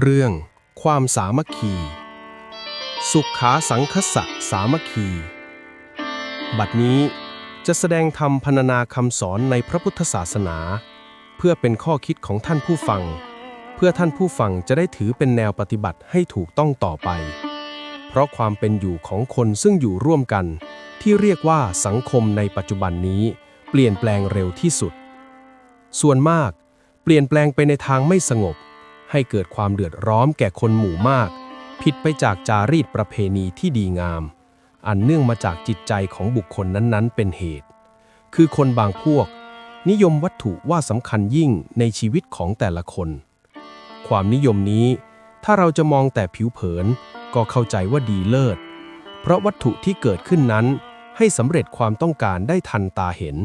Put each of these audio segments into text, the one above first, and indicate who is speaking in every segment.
Speaker 1: เรื่อง ความสามัคคี สุขาสังคสะสามัคคี บัดนี้จะแสดงธรรมพรรณนาคำสอนในพระพุทธศาสนา เพื่อเป็นข้อคิดของท่านผู้ฟัง เพื่อท่านผู้ฟังจะได้ถือเป็นแนวปฏิบัติให้ถูกต้องต่อไป เพราะความเป็นอยู่ของคนซึ่งอยู่ร่วมกัน ที่เรียกว่าสังคมในปัจจุบันนี้ เปลี่ยนแปลงเร็วที่สุด ส่วนมาก เปลี่ยนแปลงไปในทางไม่สงบ ให้เกิดความเดือดร้อนแก่คนหมู่มาก ผิดไปจากจารีตประเพณีที่ดีงาม อันเนื่องมาจากจิตใจของบุคคลนั้นๆ เป็นเหตุ คือคนบางพวก นิยมวัตถุว่าสำคัญยิ่งในชีวิตของแต่ละคน ความนิยมนี้ ถ้าเราจะมองแต่ผิวเผิน ก็เข้าใจว่าดีเลิศ เพราะวัตถุที่เกิดขึ้นนั้น ให้สำเร็จความต้องการได้ทันตาเห็น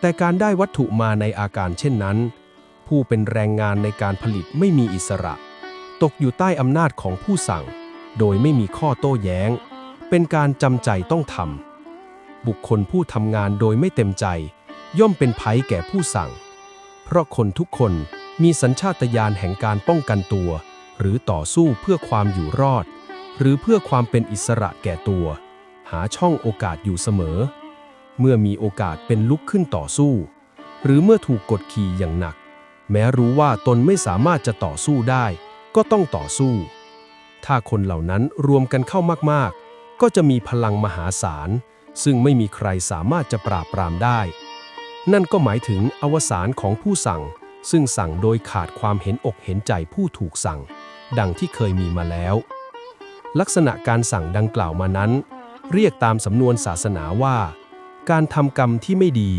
Speaker 1: แต่การได้วัตถุมาในอาการเช่นนั้น ผู้เป็นแรงงานในการผลิตไม่มีอิสระ ตกอยู่ใต้อำนาจของผู้สั่ง โดยไม่มีข้อโต้แย้ง เป็นการจำใจต้องทำบุคคลผู้ทำงานโดยไม่เต็มใจ ย่อมเป็นภัยแก่ผู้สั่ง เพราะคนทุกคนมีสัญชาตญาณแห่งการป้องกันตัว หรือต่อสู้เพื่อความอยู่รอด หรือเพื่อความเป็นอิสระแก่ตัว หาช่องโอกาสอยู่เสมอ เมื่อมีโอกาสเป็นลุกขึ้นต่อสู้ หรือเมื่อถูกกดขี่อย่างหนัก แม้รู้ว่าตนไม่สามารถจะต่อสู้ได้ ก็ต้องต่อสู้ ถ้าคนเหล่านั้นรวมกันเข้ามากๆ ก็จะมีพลังมหาศาล ซึ่งไม่มีใครสามารถจะปราบปรามได้ นั่นก็หมายถึงอวสานของผู้สั่ง ซึ่งสั่งโดยขาดความเห็นอกเห็นใจผู้ถูกสั่ง ดังที่เคยมีมาแล้ว ลักษณะการสั่งดังกล่าวมานั้น เรียกตามสำนวนศาสนาว่า การทำกรรมที่ไม่ดี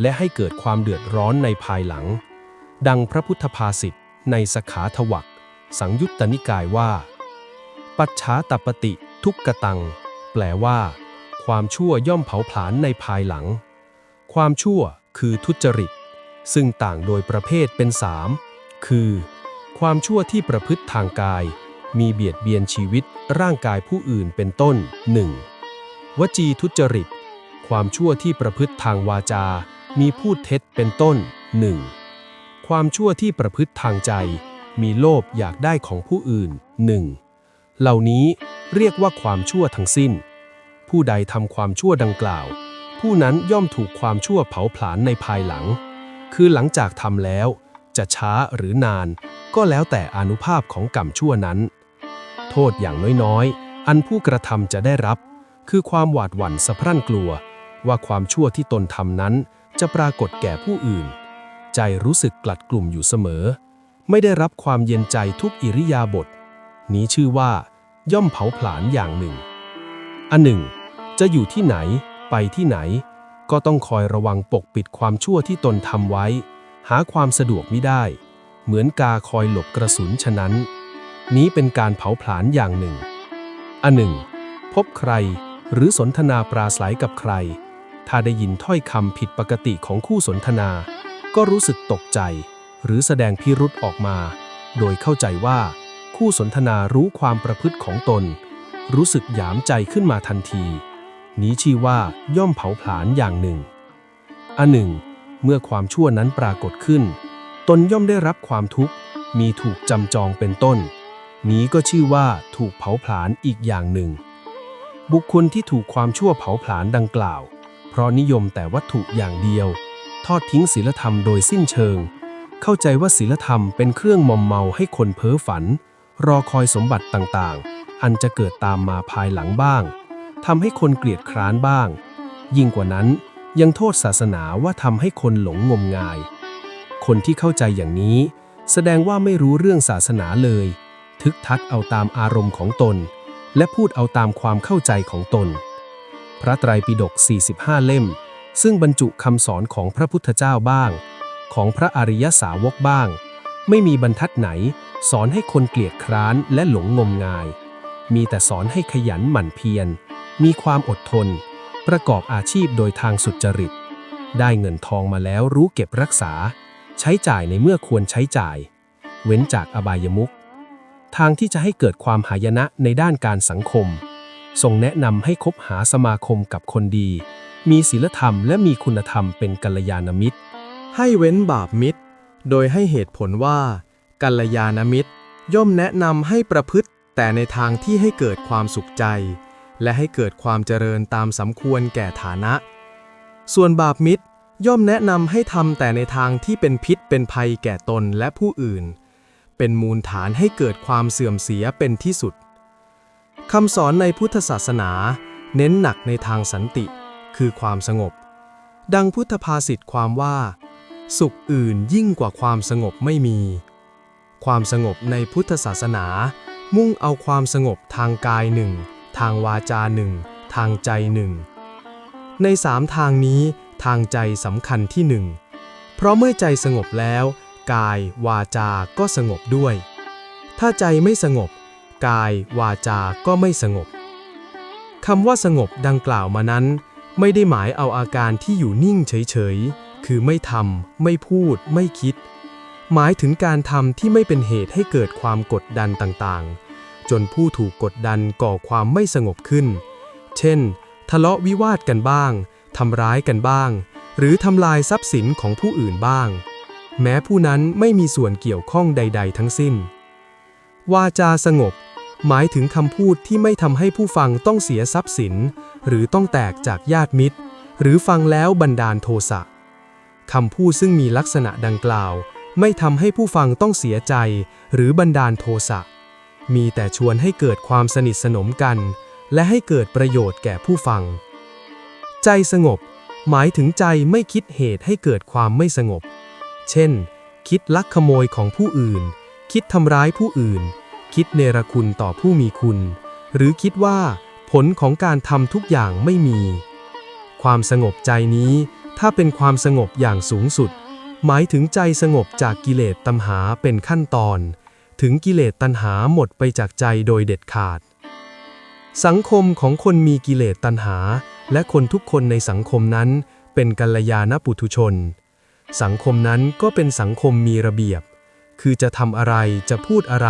Speaker 1: และให้เกิดความเดือดร้อนในภายหลัง ดังพระพุทธภาษิตในสขาทวักสังยุตตนิกายว่า ปัจฉาตปฏิทุกกตัง แปลว่า ความชั่วย่อมเผาผลาญในภายหลัง ความชั่วคือทุจริต ซึ่งต่างโดยประเภทเป็นสามคือ ความชั่วที่ประพฤติทางกาย มีเบียดเบียนชีวิตร่างกายผู้อื่นเป็นต้น 1. วจีทุจริต ความชั่วที่ประพฤติทางวาจา มีพูดเท็จเป็นต้น 1. ความชั่วที่ประพฤติทางใจ มีโลภอยากได้ของผู้อื่น 1. เหล่านี้เรียกว่าความชั่วทั้งสิ้น ผู้ใดทำความชั่วดังกล่าว ผู้นั้นย่อมถูกความชั่วเผาผลาญในภายหลัง คือหลังจากทำแล้ว จะช้าหรือนาน ก็แล้วแต่อานุภาพของกรรมชั่วนั้น โทษอย่างน้อยๆ อันผู้กระทำจะได้รับ คือความหวาดหวั่นสะพรั่นกลัว ว่าความชั่วที่ตนทำนั้นจะปรากฏแก่ผู้อื่น ใจรู้สึกกลัดกลุ่มอยู่เสมอ ไม่ได้รับความเย็นใจทุกอิริยาบถนี้ชื่อว่า ย่อมเผาผลาญอย่างหนึ่ง อันหนึ่ง จะอยู่ที่ไหน ไปที่ไหน ก็ต้องคอยระวังปกปิดความชั่วที่ตนทำไว้ หาความสะดวกไม่ได้ เหมือนกาคอยหลบกระสุนฉะนั้น นี้เป็นการเผาผลาญอย่างหนึ่ง อันหนึ่ง พบใครหรือสนทนาปราศัยกับใคร ถ้าได้ยินถ้อยคำผิดปกติของคู่สนทนา ก็รู้สึกตกใจ หรือแสดงพิรุธออกมา โดยเข้าใจว่า คู่สนทนารู้ความประพฤติของตน รู้สึกหยามใจขึ้นมาทันที นี้ชื่อว่าย่อมเผาผลาญอย่างหนึ่ง อันหนึ่ง เมื่อความชั่วนั้นปรากฏขึ้น ตนย่อมได้รับความทุกข์ มีถูกจำจองเป็นต้น นี้ก็ชื่อว่าถูกเผาผลาญอีกอย่างหนึ่ง บุคคลที่ถูกความชั่วเผาผลาญดังกล่าว เพราะนิยมแต่วัตถุอย่างเดียว ทอดทิ้งศีลธรรมโดยสิ้นเชิง เข้าใจว่าศีลธรรมเป็นเครื่องมอมเมาให้คนเพ้อฝัน รอคอยสมบัติต่างๆ อันจะเกิดตามมาภายหลังบ้างทำให้คนเกลียดคร้านบ้าง ยิ่งกว่านั้นยังโทษศาสนาว่าทำให้คนหลงงมงาย คนที่เข้าใจอย่างนี้ แสดงว่าไม่รู้เรื่องศาสนาเลย ทึกทักเอาตามอารมณ์ของตน และพูดเอาตามความเข้าใจของตน พระไตรปิฎก45 เล่ม ซึ่งบรรจุคำสอนของพระพุทธเจ้าบ้าง ของพระอริยสาวกบ้าง ไม่มีบรรทัดไหน สอนให้คนเกลียดคร้านและหลงงมงาย มีแต่สอนให้ขยันหมั่นเพียร มีความอดทน ประกอบอาชีพโดยทางสุจริต ได้เงินทองมาแล้วรู้เก็บรักษา ใช้จ่ายในเมื่อควรใช้จ่าย เว้นจากอบายมุขทางที่จะให้เกิดความหายนะในด้านการสังคมทรงแนะนำให้คบหาสมาคมกับคนดี มีศีลธรรมและมีคุณธรรมเป็นกัลยาณมิตร
Speaker 2: ให้เว้นบาปมิตร โดยให้เหตุผลว่า กัลยาณมิตร
Speaker 1: ย่อมแนะนำให้ประพฤติ แต่ในทางที่ให้เกิดความสุขใจ และให้เกิดความเจริญตามสมควรแก่ฐานะ ส่วนบาปมิตรย่อมแนะนำให้ทำแต่ในทางที่เป็นพิษเป็นภัยแก่ตนและผู้อื่น เป็นมูลฐานให้เกิดความเสื่อมเสียเป็นที่สุดคำสอนในพุทธศาสนา เน้นหนักในทางสันติ คือความสงบ ดังพุทธภาษิตความว่า สุขอื่นยิ่งกว่าความสงบไม่มี ความสงบในพุทธศาสนา มุ่งเอาความสงบทางกายหนึ่ง ทางวาจาหนึ่ง ทางใจหนึ่ง ในสามทางนี้ทางใจสำคัญที่หนึ่ง เพราะเมื่อใจสงบแล้ว กายวาจาก็สงบด้วย ถ้าใจไม่สงบ กายวาจาก็ไม่สงบคำว่าสงบดังกล่าวมานั้น ไม่ได้หมายเอาอาการที่อยู่นิ่งเฉยๆ คือไม่ทำ ไม่พูด ไม่คิด หมายถึงการทำที่ไม่เป็นเหตุให้เกิดความกดดันต่างๆ จนผู้ถูกกดดันก่อความไม่สงบขึ้น เช่น ทะเลาะวิวาทกันบ้าง ทำร้ายกันบ้าง หรือทำลายทรัพย์สินของผู้อื่นบ้าง แม้ผู้นั้นไม่มีส่วนเกี่ยวข้องใด ๆ ทั้งสิ้น วาจาสงบ หมายถึงคำพูดที่ไม่ทำให้ผู้ฟังต้องเสียทรัพย์สิน หรือต้องแตกจากญาติมิตร หรือฟังแล้วบันดาลโทสะคำพูดซึ่งมีลักษณะดังกล่าว ไม่ทำให้ผู้ฟังต้องเสียใจ หรือบันดาลโทสะมีแต่ชวนให้เกิดความสนิทสนมกัน และให้เกิดประโยชน์แก่ผู้ฟัง ใจสงบ หมายถึงใจไม่คิดเหตุให้เกิดความไม่สงบ เช่น คิดลักขโมยของผู้อื่น คิดทำร้ายผู้อื่น คิดเนรคุณต่อผู้มีคุณ หรือคิดว่า ผลของการทำทุกอย่างไม่มี ความสงบใจนี้ถ้าเป็นความสงบอย่างสูงสุด หมายถึงใจสงบจากกิเลสตัณหาเป็นขั้นตอน ถึงกิเลสตัณหาหมดไปจากใจโดยเด็ดขาด สังคมของคนมีกิเลสตัณหา และคนทุกคนในสังคมนั้น เป็นกัลยาณปุถุชน สังคมนั้นก็เป็นสังคมมีระเบียบ คือจะทำอะไรจะพูดอะไร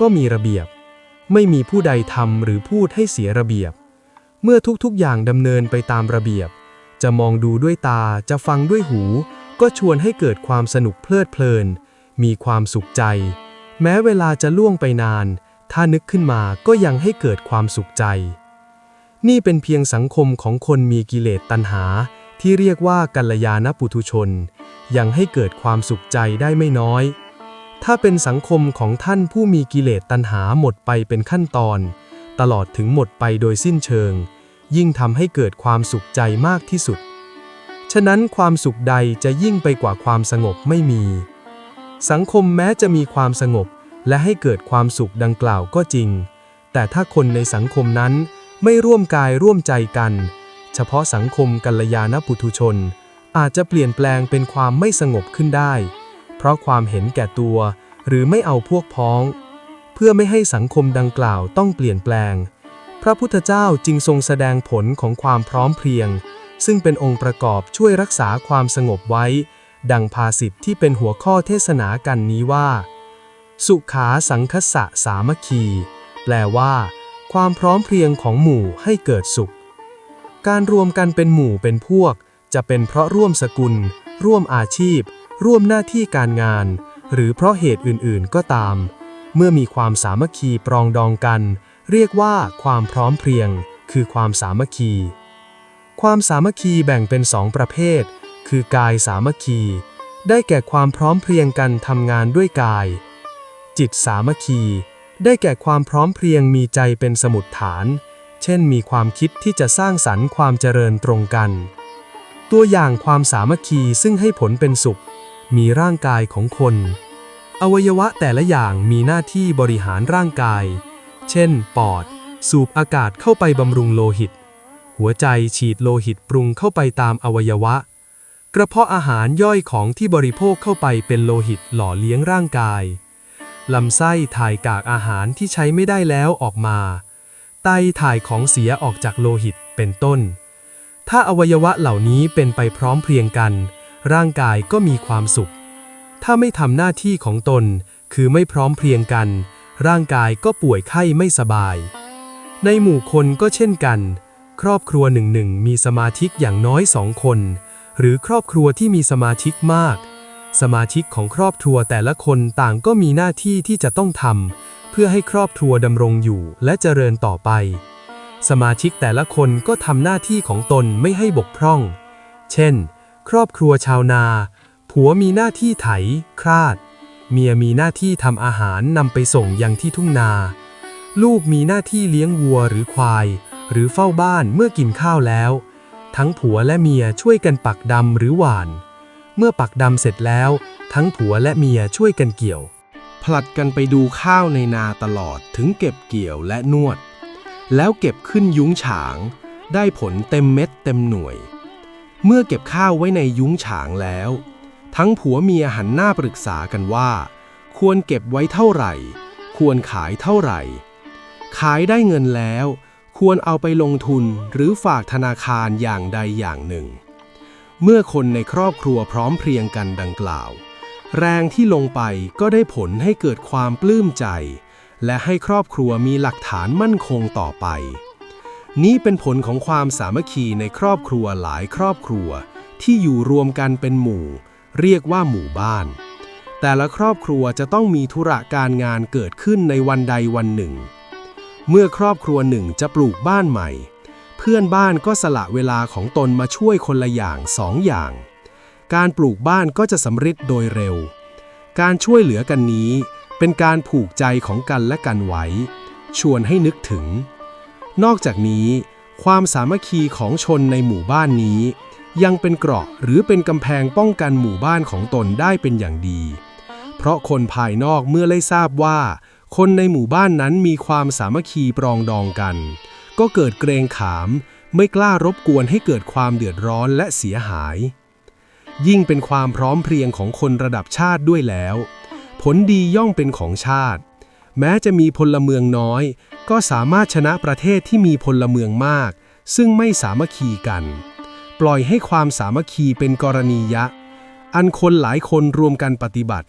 Speaker 1: ก็มีระเบียบ ไม่มีผู้ใดทำหรือพูดให้เสียระเบียบ เมื่อทุกๆอย่างดำเนินไปตามระเบียบ จะมองดูด้วยตาจะฟังด้วยหู ก็ชวนให้เกิดความสนุกเพลิดเพลิน มีความสุขใจ แม้เวลาจะล่วงไปนาน ถ้านึกขึ้นมาก็ยังให้เกิดความสุขใจ นี่เป็นเพียงสังคมของคนมีกิเลสตัณหา ที่เรียกว่ากัลยาณปุถุชน ยังให้เกิดความสุขใจได้ไม่น้อย ถ้าเป็นสังคมของท่านผู้มีกิเลสตัณหาหมดไปเป็นขั้นตอน ตลอดถึงหมดไปโดยสิ้นเชิง ยิ่งทำให้เกิดความสุขใจมากที่สุด ฉะนั้นความสุขใดจะยิ่งไปกว่าความสงบไม่มี สังคมแม้จะมีความสงบและให้เกิดความสุขดังกล่าวก็จริง แต่ถ้าคนในสังคมนั้นไม่ร่วมกายร่วมใจกัน เฉพาะสังคมกัลยาณปุถุชน อาจจะเปลี่ยนแปลงเป็นความไม่สงบขึ้นได้ ราะความเห็นแก่ตัว หรือไม่เอาพวกพ้อง เพื่อไม่ให้สังคมดังกล่าวต้องเปลี่ยนแปลง พระพุทธเจ้าจึงทรงแสดงผลของความพร้อมเพรียง ซึ่งเป็นองค์ประกอบช่วยรักษาความสงบไว้ ดังภาษิตที่เป็นหัวข้อเทศนากันนี้ว่า สุขาสังคสะสามัคคี แปลว่า ความพร้อมเพรียงของหมู่ให้เกิดสุข การรวมกันเป็นหมู่เป็นพวก จะเป็นเพราะร่วมสกุล ร่วมอาชีพ ร่วมหน้าที่การงาน หรือเพราะเหตุอื่นๆก็ตาม เมื่อมีความสามัคคีปรองดองกัน เรียกว่าความพร้อมเพรียง คือความสามัคคี ความสามัคคีแบ่งเป็นสองประเภท คือกายสามัคคี ได้แก่ความพร้อมเพรียงกันทำงานด้วยกาย จิตสามัคคี ได้แก่ความพร้อมเพรียงมีใจเป็นสมุดฐาน เช่นมีความคิดที่จะสร้างสรรค์ความเจริญตรงกัน ตัวอย่างความสามัคคีซึ่งให้ผลเป็นสุข มีร่างกายของคน อวัยวะแต่ละอย่างมีหน้าที่บริหารร่างกาย เช่น ปอด สูบอากาศเข้าไปบำรุงโลหิต หัวใจฉีดโลหิตปรุงเข้าไปตามอวัยวะ กระเพาะอาหารย่อยของที่บริโภคเข้าไปเป็นโลหิตหล่อเลี้ยงร่างกายลำไส้ถ่ายกากอาหารที่ใช้ไม่ได้แล้วออกมา ไตถ่ายของเสียออกจากโลหิตเป็นต้น ถ้าอวัยวะเหล่านี้เป็นไปพร้อมเพรียงกัน ร่างกายก็มีความสุข ถ้าไม่ทำหน้าที่ของตน คือไม่พร้อมเพรียงกัน ร่างกายก็ป่วยไข้ไม่สบาย ในหมู่คนก็เช่นกัน ครอบครัวหนึ่งหนึ่งมีสมาชิกอย่างน้อยสองคน หรือครอบครัวที่มีสมาชิกมาก
Speaker 2: สมาชิกของครอบครัวแต่ละคนต่างก็มีหน้าที่ที่จะต้องทำเพื่อให้ครอบครัวดำรงอยู่และเจริญต่อไป สมาชิกแต่ละคนก็ทำหน้าที่ของตนไม่ให้บกพร่อง เช่น ครอบครัวชาวนา ผัวมีหน้าที่ไถ คราด เมียมีหน้าที่ทำอาหารนำไปส่งยังที่ทุ่งนา ลูกมีหน้าที่เลี้ยงวัวหรือควาย หรือเฝ้าบ้านเมื่อกินข้าวแล้ว ทั้งผัวและเมียช่วยกันปักดำหรือหว่าน เมื่อปักดำเสร็จแล้ว ทั้งผัวและเมียช่วยกันเกี่ยว
Speaker 1: ผลัดกันไปดูข้าวในนาตลอดถึงเก็บเกี่ยวและนวด แล้วเก็บขึ้นยุ้งฉาง ได้ผลเต็มเม็ดเต็มหน่วย เมื่อเก็บข้าวไว้ในยุ้งฉางแล้ว ทั้งผัวเมียหันหน้าปรึกษากันว่า ควรเก็บไว้เท่าไหร่ ควรขายเท่าไหร่ ขายได้เงินแล้ว ควรเอาไปลงทุนหรือฝากธนาคารอย่างใดอย่างหนึ่ง เมื่อคนในครอบครัวพร้อมเพรียงกันดังกล่าว แรงที่ลงไปก็ได้ผลให้เกิดความปลื้มใจ และให้ครอบครัวมีหลักฐานมั่นคงต่อไป นี้เป็นผลของความสามัคคีในครอบครัวหลายครอบครัว ที่อยู่รวมกันเป็นหมู่ เรียกว่าหมู่บ้าน แต่ละครอบครัวจะต้องมีธุระการงานเกิดขึ้นในวันใดวันหนึ่ง เมื่อครอบครัวหนึ่งจะปลูกบ้านใหม่ เพื่อนบ้านก็สละเวลาของตนมาช่วยคนละอย่างสองอย่าง การปลูกบ้านก็จะสำเร็จโดยเร็ว การช่วยเหลือกันนี้ เป็นการผูกใจของกันและกันไว้ ชวนให้นึกถึง นอกจากนี้ ความสามัคคีของชนในหมู่บ้านนี้ ยังเป็นเกราะหรือเป็นกำแพงป้องกันหมู่บ้านของตนได้เป็นอย่างดี เพราะคนภายนอกเมื่อได้ทราบว่า คนในหมู่บ้านนั้นมีความสามัคคีปรองดองกัน ก็เกิดเกรงขาม ไม่กล้ารบกวนให้เกิดความเดือดร้อนและเสียหาย ยิ่งเป็นความพร้อมเพรียงของคนระดับชาติด้วยแล้ว ผลดีย่อมเป็นของชาติ แม้จะมีพลเมืองน้อย ก็สามารถชนะประเทศที่มีพลเมืองมาก ซึ่งไม่สามัคคีกัน ปล่อยให้ความสามัคคีเป็นกรณียะ อันคนหลายคนรวมกันปฏิบัติ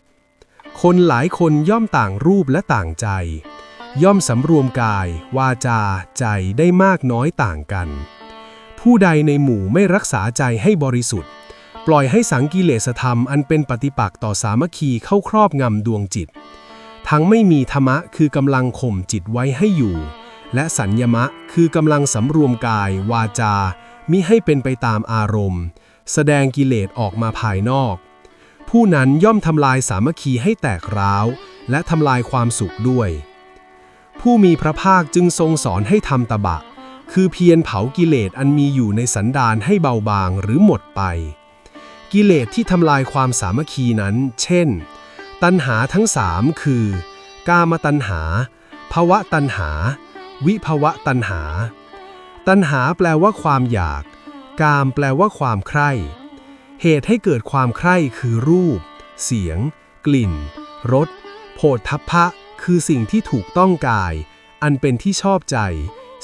Speaker 1: คนหลายคนย่อมต่างรูปและต่างใจ ย่อมสำรวมกาย วาจา ใจได้มากน้อยต่างกัน ผู้ใดในหมู่ไม่รักษาใจให้บริสุทธิ์ ปล่อยให้สังกิเลสธรรมอันเป็นปฏิปักษ์ต่อสามัคคีเข้าครอบงำดวงจิต ทั้งไม่มีธรรมะคือกำลังข่มจิตไว้ให้อยู่ และสัญญมะคือกำลังสำรวมกาย วาจา มิให้เป็นไปตามอารมณ์ แสดงกิเลสออกมาภายนอก ผู้นั้นย่อมทำลายสามัคคีให้แตกร้าว และทำลายความสุขด้วย ผู้มีพระภาคจึงทรงสอนให้ทำตบะ คือเพียรเผากิเลสอันมีอยู่ในสันดานให้เบาบางหรือหมดไป กิเลสที่ทำลายความสามัคคีนั้น เช่น ตัณหาทั้งสามคือ กามตัณหา ภวะตัณหา วิภวะตัณหา ตัณหาแปลว่าความอยาก กามแปลว่าความใคร่ เหตุให้เกิดความใคร่คือรูป เสียง กลิ่น รส โผฏฐัพพะ คือสิ่งที่ถูกต้องกาย อันเป็นที่ชอบใจ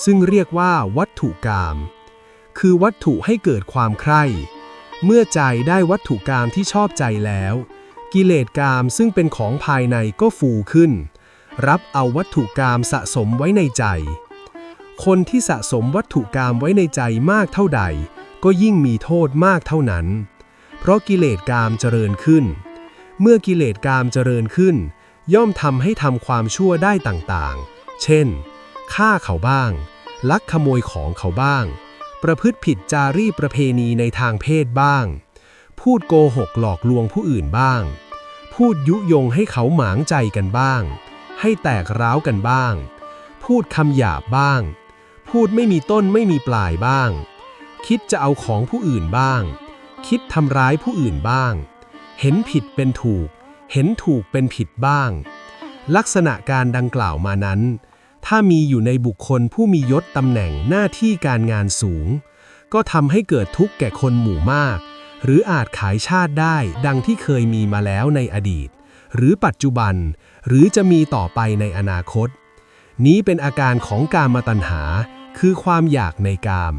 Speaker 1: ซึ่งเรียกว่าวัตถุกาม คือวัตถุให้เกิดความใคร่ เมื่อใจได้วัตถุกามที่ชอบใจแล้ว กิเลสกามซึ่งเป็นของภายในก็ฟูขึ้น รับเอาวัตถุกามสะสมไว้ในใจ คนที่สะสมวัตถุกามไว้ในใจมากเท่าใด ก็ยิ่งมีโทษมากเท่านั้น เพราะกิเลสกามเจริญขึ้น เมื่อกิเลสกามเจริญขึ้น ย่อมทำให้ทำความชั่วได้ต่างๆ เช่นฆ่าเขาบ้าง ลักขโมยของเขาบ้าง ประพฤติผิดจารีตประเพณีในทางเพศบ้าง พูดโกหกหลอกลวงผู้อื่นบ้าง พูดยุยงให้เขาหมางใจกันบ้าง ให้แตกร้าวกันบ้าง พูดคำหยาบบ้าง พูดไม่มีต้นไม่มีปลายบ้าง คิดจะเอาของผู้อื่นบ้าง คิดทำร้ายผู้อื่นบ้าง เห็นผิดเป็นถูก เห็นถูกเป็นผิดบ้าง ลักษณะการดังกล่าวมานั้น ถ้ามีอยู่ในบุคคลผู้มียศตำแหน่งหน้าที่การงานสูง ก็ทำให้เกิดทุกข์แก่คนหมู่มาก หรืออาจขายชาติได้ดังที่เคยมีมาแล้วในอดีต หรือปัจจุบัน หรือจะมีต่อไปในอนาคต นี้เป็นอาการของกามตัณหา คือความอยากในกาม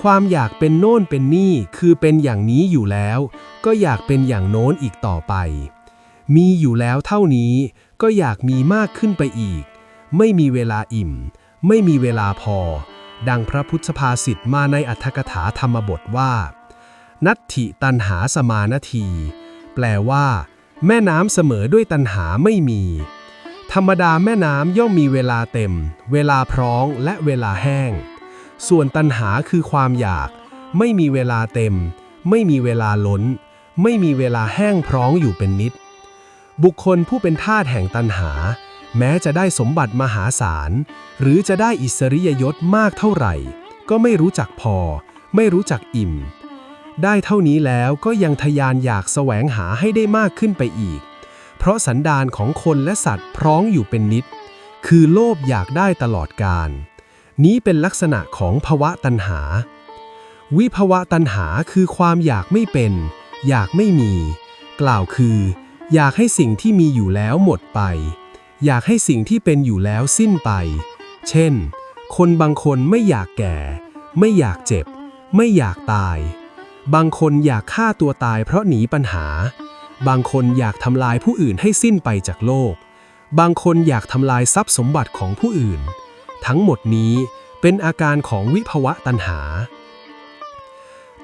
Speaker 1: ความอยากเป็นโน่นเป็นนี่คือเป็นอย่างนี้อยู่แล้ว ก็อยากเป็นอย่างโน้นอีกต่อไป มีอยู่แล้วเท่านี้ก็อยากมีมากขึ้นไปอีก ไม่มีเวลาอิ่ม ไม่มีเวลาพอ ดังพระพุทธภาษิตมาในอัธกถาธรรมบทว่า นัตถิตันหาสมานาทีแปแปลว่า แม่น้ำเสมอด้วยตันหาไม่มี ธรรมดาแม่น้ำย่อมมีเวลาเต็ม เวลาพร้องและเวลาแห้ง ส่วนตันหาคือความอยาก ไม่มีเวลาเต็ม ไม่มีเวลาล้น ไม่มีเวลาแห้งพร้องอยู่เป็นนิด บุคคลผู้เป็นทาสแห่งตันหา แม้จะได้สมบัติมหาศาล หรือจะได้อิสริยยศมากเท่าไหร่ ก็ไม่รู้จักพอ ไม่รู้จักอิ่ม ได้เท่านี้แล้วก็ยังทยานอยากแสวงหาให้ได้มากขึ้นไปอีก เพราะสันดานของคนและสัตว์พร้องอยู่เป็นนิด คือโลภอยากได้ตลอดกาลนี้เป็นลักษณะของภวะตัณหา วิภวะตัณหาคือความอยากไม่เป็น อยากไม่มี กล่าวคือ อยากให้สิ่งที่มีอยู่แล้วหมดไป อยากให้สิ่งที่เป็นอยู่แล้วสิ้นไป เช่น คนบางคนไม่อยากแก่ ไม่อยากเจ็บ ไม่อยากตาย บางคนอยากฆ่าตัวตายเพราะหนีปัญหา บางคนอยากทำลายผู้อื่นให้สิ้นไปจากโลก บางคนอยากทำลายทรัพย์สมบัติของผู้อื่น ทั้งหมดนี้เป็นอาการของวิภวะตัณหา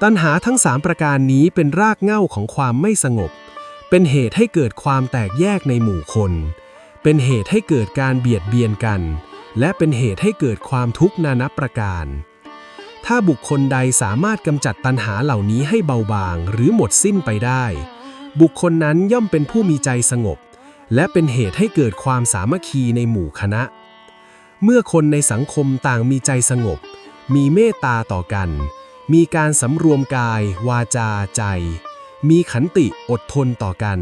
Speaker 1: ตัณหาทั้งสามประการนี้เป็นรากเหง้าของความไม่สงบ เป็นเหตุให้เกิดความแตกแยกในหมู่คน เป็นเหตุให้เกิดการเบียดเบียนกัน และเป็นเหตุให้เกิดความทุกข์นานับประการ ถ้าบุคคลใดสามารถกำจัดตัณหาเหล่านี้ให้เบาบางหรือหมดสิ้นไปได้ บุคคลนั้นย่อมเป็นผู้มีใจสงบ และเป็นเหตุให้เกิดความสามัคคีในหมู่คณะ เมื่อคนในสังคมต่างมีใจสงบ มีเมตตาต่อกัน มีการสำรวมกาย วาจาใจ มีขันติอดทนต่อกัน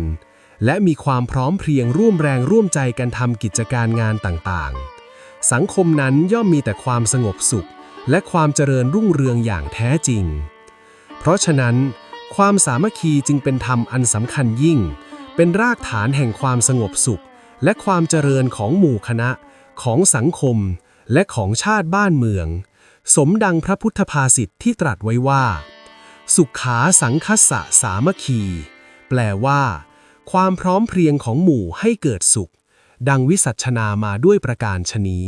Speaker 1: และมีความพร้อมเพรียงร่วมแรงร่วมใจกันทำกิจการงานต่างๆ สังคมนั้นย่อมมีแต่ความสงบสุข และความเจริญรุ่งเรืองอย่างแท้จริง เพราะฉะนั้น ความสามัคคีจึงเป็นธรรมอันสำคัญยิ่ง เป็นรากฐานแห่งความสงบสุข และความเจริญของหมู่คณะ ของสังคม และของชาติบ้านเมือง สมดังพระพุทธภาษิตที่ตรัสไว้ว่า สุขขาสังคัสสะสามัคคี แปลว่า ความพร้อมเพรียงของหมู่ให้เกิดสุข ดังวิสัชนามาด้วยประการชนี้